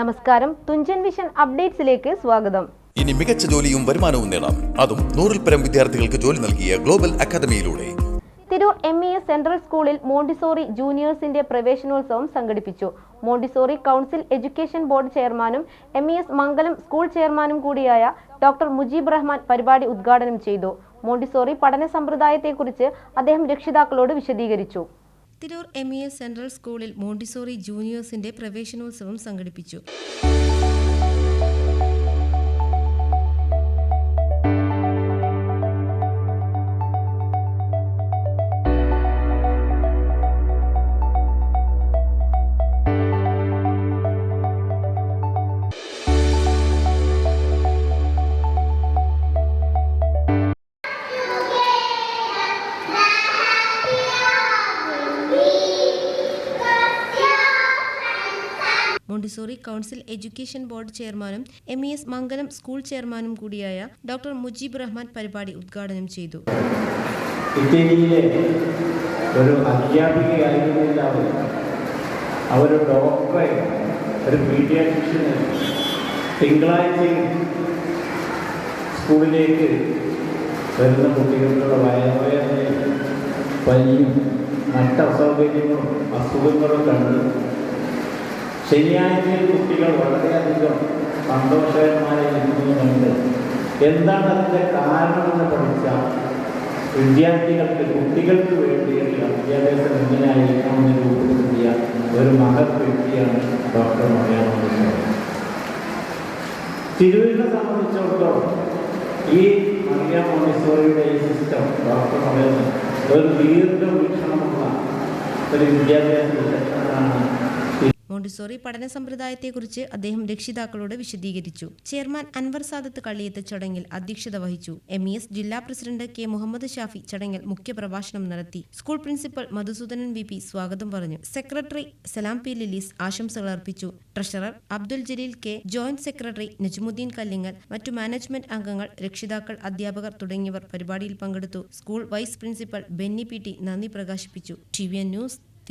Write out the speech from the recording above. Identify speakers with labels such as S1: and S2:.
S1: നമസ്കാരം. തുഞ്ചൻ വിഷൻ അപ്ഡേറ്റ്സിലേക്ക് സ്വാഗതം.
S2: ഇനി മികച്ച ജോലിയും വരുമാനവും നേടാം. അതും നൂറിൽ പരം വിദ്യാർത്ഥികൾക്ക് ജോലി നൽകിയ global അക്കാദമിയിലൂടെ.
S1: Tirur M E S central സ്കൂളിൽ മോണ്ടിസോറി ജൂനിയേഴ്സിന്റെ പ്രവേശനോത്സവം സംഘടിപ്പിച്ചു. മോണ്ടിസോറി കൗൺസിൽ എഡ്യൂക്കേഷൻ ബോർഡ് ചെയർമാനും M E S Mangalam school ചെയർമാനും കൂടിയായ ഡോക്ടർ മുജീബ് റഹ്മാൻ പരിപാടി ഉദ്ഘാടനം ചെയ്തു. മോണ്ടിസോറി പഠന സമ്പ്രദായത്തെക്കുറിച്ച് അദ്ദേഹം രക്ഷിതാക്കളോട് വിശദീകരിച്ചു.
S3: Tirur M E S central സ്കൂളിൽ മോണ്ടിസോറി ജൂനിയേഴ്സിന്റെ പ്രവേശനോത്സവം സംഘടിപ്പിച്ചു. മോണ്ടിസോറി കൗൺസിൽ എഡ്യൂക്കേഷൻ ബോർഡ് ചെയർമാനും M E S Mangalam school ചെയർമാനും കൂടിയായ ഡോക്ടർ മുജീബ് റഹ്മാൻ പരിപാടി ഉദ്ഘാടനം ചെയ്തു.
S4: ഇറ്റലിയിലെ ഒരു അധ്യാപികയായിരുന്നില്ല അവർ അവർ ഡോക്ടറെ ഒരു പീഡിയാട്രിഷ്യന് തിങ്കളാഴ്ചയും സ്കൂളിലേക്ക് വരുന്ന കുട്ടികൾക്കുള്ള വയറുവേദനയും പനിയും മറ്റ് അസൗകര്യങ്ങളും അസുഖങ്ങളും കണ്ട് ശനിയാഴ്ചയിൽ കുട്ടികൾ വളരെയധികം സന്തോഷകരമായി നിൽക്കുന്നുണ്ട് എന്താണ് അതിന്റെ കാരണമെന്ന് പഠിച്ചാൽ വിദ്യാർത്ഥികൾക്ക് കുട്ടികൾക്ക് വേണ്ടിയിട്ടുള്ള വിദ്യാഭ്യാസം എങ്ങനെയായിരിക്കണമെന്ന് രൂപപ്പെടുത്തിയ ഒരു മഹത് വ്യക്തിയാണ് ഡോക്ടർ മലയാളം തിരുവിനെ സംബന്ധിച്ചിടത്തോളം ഈ മറിയാം മോണ്ടിസോറിയുടെ ഈ സിസ്റ്റം ഡോക്ടർ പറയുന്നത് ഒരു ദീർഘവീക്ഷണമുള്ള ഒരു വിദ്യാഭ്യാസ വിദഗ്ധനാണ്
S3: മോണ്ടിസോറി പഠന സമ്പ്രദായത്തെക്കുറിച്ച് അദ്ദേഹം രക്ഷിതാക്കളോട് വിശദീകരിച്ചു. ചെയർമാൻ അൻവർ സാദത്ത് കള്ളിയത്ത് ചടങ്ങിൽ അധ്യക്ഷത വഹിച്ചു. എം. ജില്ലാ പ്രസിഡന്റ് കെ. മുഹമ്മദ് ഷാഫി ചടങ്ങിൽ മുഖ്യപ്രഭാഷണം നടത്തി. School principal Madhusoodanan V. P. സ്വാഗതം പറഞ്ഞു. സെക്രട്ടറി സലാം പി ലിലീസ് ആശംസകൾ അർപ്പിച്ചു. Treasurer Abdul Jaleel K. Joint secretary Najmudheen Kallingal മറ്റു മാനേജ്മെന്റ് അംഗങ്ങൾ രക്ഷിതാക്കൾ അധ്യാപകർ തുടങ്ങിയവർ പരിപാടിയിൽ പങ്കെടുത്തു. School vice principal Benny P. T. നന്ദി പ്രകാശിപ്പിച്ചു. ടി. വി. ന്യൂസ്